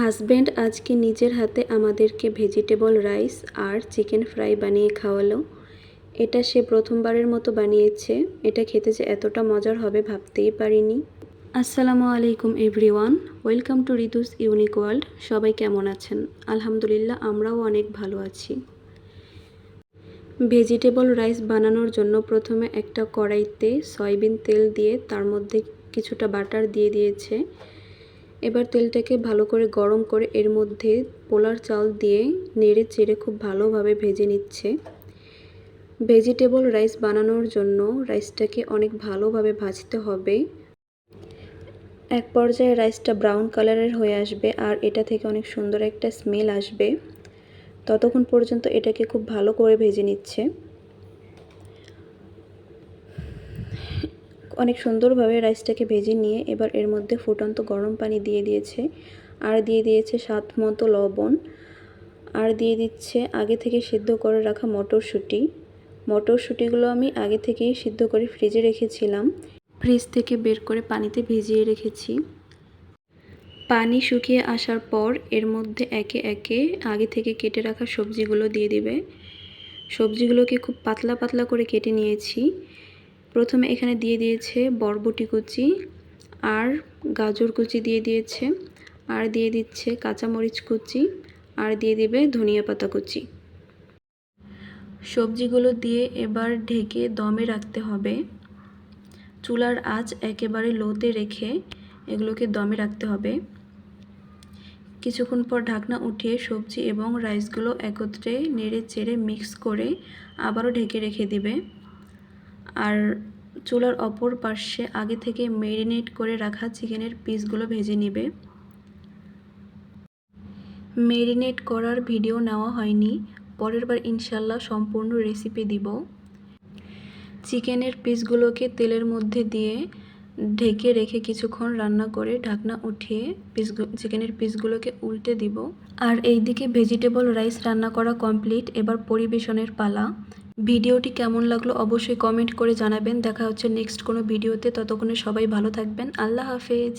Husband আজকে নিজের হাতে আমাদেরকে ভেজিটেবল রাইস আর চিকেন ফ্রাই বানিয়ে খাওয়ালো। এটা সে প্রথমবারের মতো বানিয়েছে। এটা খেতে যে এতটা মজার হবে ভাবতেই পারিনি। আসসালামু আলাইকুম everyone. Welcome to Ritu's unique world. সবাই কেমন আছেন? আলহামদুলিল্লাহ, আমরাও অনেক ভালো আছি। ভেজিটেবল রাইস বানানোর জন্য প্রথমে একটা কড়াইতে সয়াবিন তেল দিয়ে তার মধ্যে কিছুটা বাটার দিয়ে দিয়েছে। এবার তেলটাকে ভালো করে গরম করে এর মধ্যে পোলার চাল দিয়ে নেড়ে চেড়ে খুব ভালোভাবে ভেজে নিচ্ছে। ভেজিটেবল রাইস বানানোর জন্য রাইসটাকে অনেক ভালোভাবে ভাজতে হবে। এক পর্যায়ে রাইসটা ব্রাউন কালারের হয়ে আসবে আর এটা থেকে অনেক সুন্দর একটা স্মেল আসবে। ততক্ষণ পর্যন্ত এটাকে খুব ভালো করে ভেজে নিচ্ছে। অনেক সুন্দরভাবে রাইসটাকে ভেজে নিয়ে এবার এর মধ্যে ফুটন্ত গরম পানি দিয়ে দিয়েছে। আর দিয়ে দিয়েছে স্বাদ মতো লবণ। আর দিয়ে দিচ্ছে আগে থেকে সিদ্ধ করে রাখা মটরশুঁটি। মটরশুঁটিগুলো আমি আগে থেকেই সিদ্ধ করে ফ্রিজে রেখেছিলাম। ফ্রিজ থেকে বের করে পানিতে ভিজিয়ে রেখেছি। পানি শুকিয়ে আসার পর এর মধ্যে একে একে আগে থেকে কেটে রাখা সবজিগুলো দিয়ে দিবে। সবজিগুলোকে খুব পাতলা পাতলা করে কেটে নিয়েছি। প্রথমে এখানে দিয়ে দিয়েছে বরবটি কুচি আর গাজর কুচি দিয়ে দিয়েছে, আর দিয়ে দিচ্ছে কাঁচামরিচ কুচি, আর দিয়ে দিবে ধনিয়া পাতা কুচি। সবজিগুলো দিয়ে এবার ঢেকে দমে রাখতে হবে। চুলার আঁচ একেবারে লোতে রেখে এগুলোকে দমে রাখতে হবে। কিছুক্ষণ পর ঢাকনা উঠিয়ে সবজি এবং রাইসগুলো একত্রে নেড়ে চেড়ে মিক্স করে আবারও ঢেকে রেখে দিবে। আর চুলার অপর পাশে আগে থেকে মেরিনেট করে রাখা চিকেনের পিসগুলো ভেজে নেবে। মেরিনেট করার ভিডিও নেওয়া হয়নি। পরের বার ইনশাল্লাহ সম্পূর্ণ রেসিপি দিব। চিকেনের পিসগুলোকে তেলের মধ্যে দিয়ে ঢেকে রেখে কিছুক্ষণ রান্না করে ঢাকনা উঠিয়ে পিস চিকেনের পিসগুলোকে উল্টে দিব। আর এইদিকে ভেজিটেবল রাইস রান্না করা কমপ্লিট। এবার পরিবেশনের পালা। ভিডিওটি কেমন লাগল অবশ্যই কমেন্ট করে জানাবেন। দেখা হচ্ছে নেক্সট কোনো ভিডিওতে। ততক্ষণে সবাই ভালো থাকবেন। আল্লাহ হাফেজ।